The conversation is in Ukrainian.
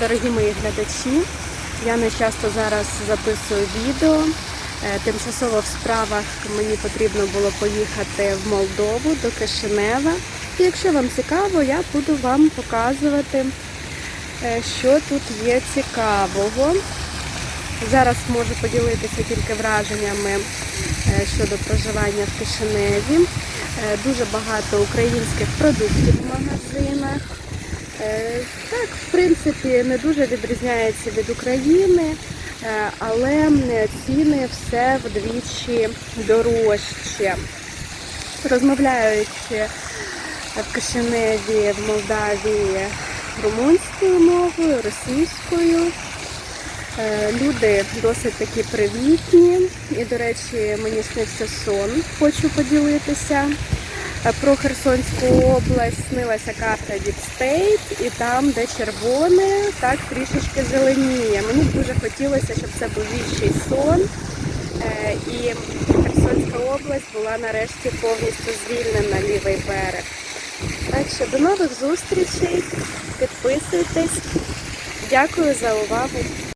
Дорогі мої глядачі, я не часто зараз записую відео. Е, Тимчасово в справах мені потрібно було поїхати в Молдову до Кишинева. І якщо вам цікаво, я буду вам показувати, е, що тут є цікавого. Зараз можу поділитися тільки враженнями е, щодо проживання в Кишиневі. Дуже багато українських продуктів в магазинах. Е, Так, в принципі, не дуже відрізняється від України, е, але е, ціни все вдвічі дорожче. Розмовляють е, в Кишиневі, в Молдавії румунською мовою, російською. Люди досить такі привітні. І, до речі, мені снився сон, хочу поділитися. Е, Про Херсонську область снилася карта Deep State, і там, де червоне, так трішечки зеленіє. Мені дуже хотілося, щоб це був віщий сон. Е, І Херсонська область була нарешті повністю звільнена лівий берег. Так що до нових зустрічей. Підписуйтесь. Дякую за увагу.